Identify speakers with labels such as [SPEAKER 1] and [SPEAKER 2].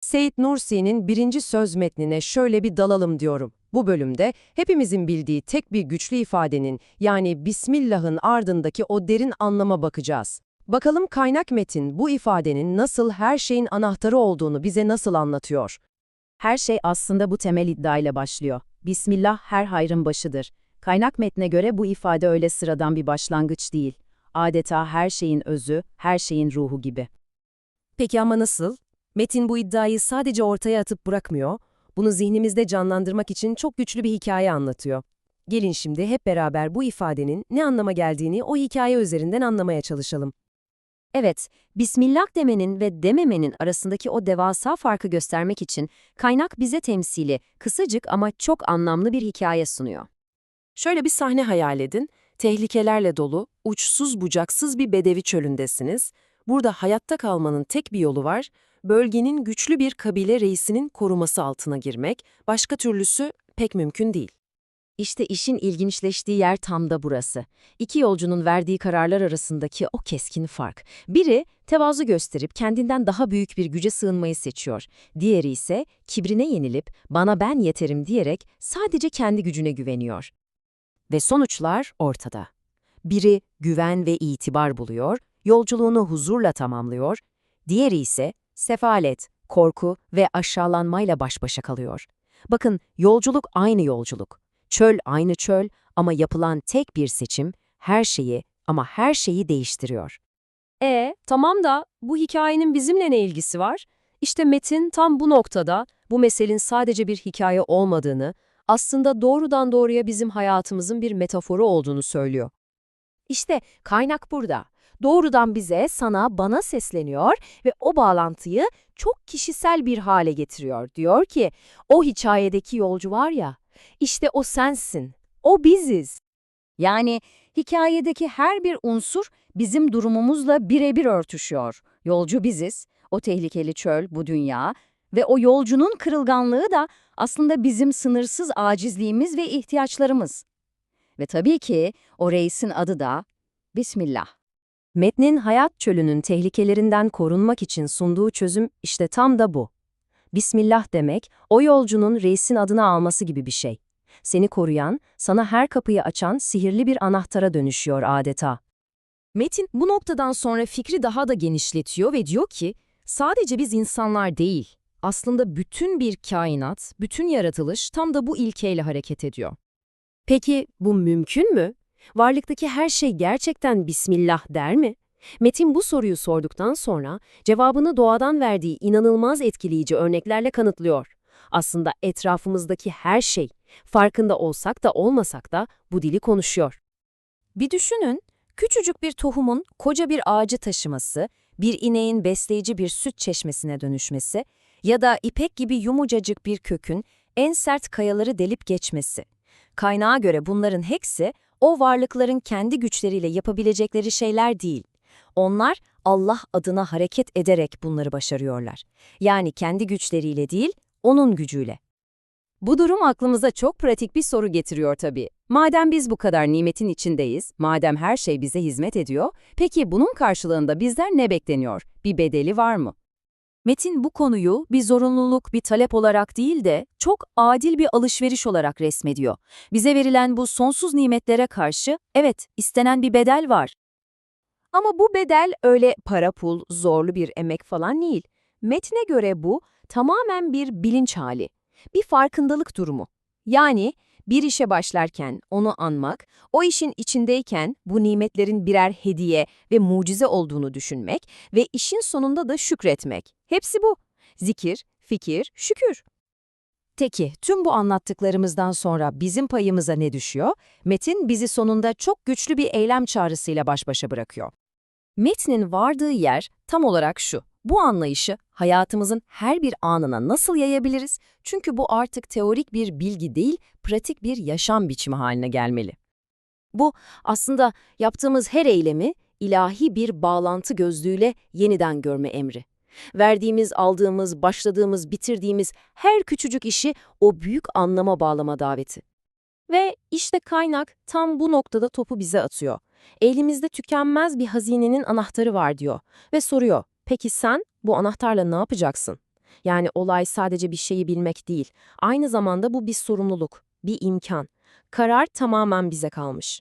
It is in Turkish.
[SPEAKER 1] Seyit Nursi'nin birinci söz metnine şöyle bir dalalım diyorum. Bu bölümde hepimizin bildiği tek bir güçlü ifadenin yani Bismillah'ın ardındaki o derin anlama bakacağız. Bakalım kaynak metin bu ifadenin nasıl her şeyin anahtarı olduğunu bize nasıl anlatıyor?
[SPEAKER 2] Her şey aslında bu temel iddiayla başlıyor. Bismillah her hayrın başıdır. Kaynak metne göre bu ifade öyle sıradan bir başlangıç değil. Adeta her şeyin özü, her şeyin ruhu gibi.
[SPEAKER 1] Peki ama nasıl? Metin bu iddiayı sadece ortaya atıp bırakmıyor, bunu zihnimizde canlandırmak için çok güçlü bir hikaye anlatıyor. Gelin şimdi hep beraber bu ifadenin ne anlama geldiğini o hikaye üzerinden anlamaya çalışalım.
[SPEAKER 3] Evet, Bismillah demenin ve dememenin arasındaki o devasa farkı göstermek için kaynak bize temsili, kısacık ama çok anlamlı bir hikaye sunuyor.
[SPEAKER 1] Şöyle bir sahne hayal edin. Tehlikelerle dolu, uçsuz bucaksız bir bedevi çölündesiniz. Burada hayatta kalmanın tek bir yolu var. Bölgenin güçlü bir kabile reisinin koruması altına girmek. Başka türlüsü pek mümkün değil.
[SPEAKER 3] İşte işin ilginçleştiği yer tam da burası. İki yolcunun verdiği kararlar arasındaki o keskin fark. Biri tevazu gösterip kendinden daha büyük bir güce sığınmayı seçiyor. Diğeri ise kibrine yenilip bana ben yeterim diyerek sadece kendi gücüne güveniyor. Ve sonuçlar ortada. Biri güven ve itibar buluyor, yolculuğunu huzurla tamamlıyor. Diğeri ise sefalet, korku ve aşağılanmayla baş başa kalıyor. Bakın yolculuk aynı yolculuk. Çöl aynı çöl ama yapılan tek bir seçim her şeyi ama her şeyi değiştiriyor.
[SPEAKER 4] E tamam da bu hikayenin bizimle ne ilgisi var? İşte Metin tam bu noktada bu meselenin sadece bir hikaye olmadığını, aslında doğrudan doğruya bizim hayatımızın bir metaforu olduğunu söylüyor.
[SPEAKER 3] İşte kaynak burada. Doğrudan bize, sana, bana sesleniyor ve o bağlantıyı çok kişisel bir hale getiriyor. Diyor ki, o hikayedeki yolcu var ya, işte o sensin, o biziz. Yani hikayedeki her bir unsur bizim durumumuzla birebir örtüşüyor. Yolcu biziz, o tehlikeli çöl, bu dünya ve o yolcunun kırılganlığı da aslında bizim sınırsız acizliğimiz ve ihtiyaçlarımız. Ve tabii ki o reisin adı da Bismillah.
[SPEAKER 1] Metnin hayat çölünün tehlikelerinden korunmak için sunduğu çözüm işte tam da bu. Bismillah demek, o yolcunun reisin adını alması gibi bir şey. Seni koruyan, sana her kapıyı açan sihirli bir anahtara dönüşüyor adeta.
[SPEAKER 4] Metin bu noktadan sonra fikri daha da genişletiyor ve diyor ki, sadece biz insanlar değil, aslında bütün bir kainat, bütün yaratılış tam da bu ilkeyle hareket ediyor.
[SPEAKER 1] Peki bu mümkün mü? Varlıktaki her şey gerçekten Bismillah der mi? Metin bu soruyu sorduktan sonra cevabını doğadan verdiği inanılmaz etkileyici örneklerle kanıtlıyor. Aslında etrafımızdaki her şey, farkında olsak da olmasak da bu dili konuşuyor.
[SPEAKER 3] Bir düşünün, küçücük bir tohumun koca bir ağacı taşıması, bir ineğin besleyici bir süt çeşmesine dönüşmesi ya da ipek gibi yumucacık bir kökün en sert kayaları delip geçmesi. Kaynağa göre bunların hepsi o varlıkların kendi güçleriyle yapabilecekleri şeyler değil. Onlar Allah adına hareket ederek bunları başarıyorlar. Yani kendi güçleriyle değil, onun gücüyle.
[SPEAKER 4] Bu durum aklımıza çok pratik bir soru getiriyor tabii. Madem biz bu kadar nimetin içindeyiz, madem her şey bize hizmet ediyor, peki bunun karşılığında bizden ne bekleniyor? Bir bedeli var mı?
[SPEAKER 3] Metin bu konuyu bir zorunluluk, bir talep olarak değil de çok adil bir alışveriş olarak resmediyor. Bize verilen bu sonsuz nimetlere karşı evet istenen bir bedel var.
[SPEAKER 4] Ama bu bedel öyle para pul, zorlu bir emek falan değil. Metne göre bu tamamen bir bilinç hali, bir farkındalık durumu. Yani bir işe başlarken onu anmak, o işin içindeyken bu nimetlerin birer hediye ve mucize olduğunu düşünmek ve işin sonunda da şükretmek. Hepsi bu. Zikir, fikir, şükür.
[SPEAKER 1] Peki, tüm bu anlattıklarımızdan sonra bizim payımıza ne düşüyor? Metin bizi sonunda çok güçlü bir eylem çağrısıyla baş başa bırakıyor. Metnin vardığı yer tam olarak şu. Bu anlayışı hayatımızın her bir anına nasıl yayabiliriz? Çünkü bu artık teorik bir bilgi değil, pratik bir yaşam biçimi haline gelmeli. Bu aslında yaptığımız her eylemi ilahi bir bağlantı gözlüğüyle yeniden görme emri. Verdiğimiz, aldığımız, başladığımız, bitirdiğimiz her küçücük işi o büyük anlama bağlama daveti. Ve işte kaynak tam bu noktada topu bize atıyor. Elimizde tükenmez bir hazinenin anahtarı var diyor ve soruyor. Peki sen bu anahtarla ne yapacaksın?
[SPEAKER 4] Yani olay sadece bir şeyi bilmek değil. Aynı zamanda bu bir sorumluluk, bir imkan. Karar tamamen bize kalmış.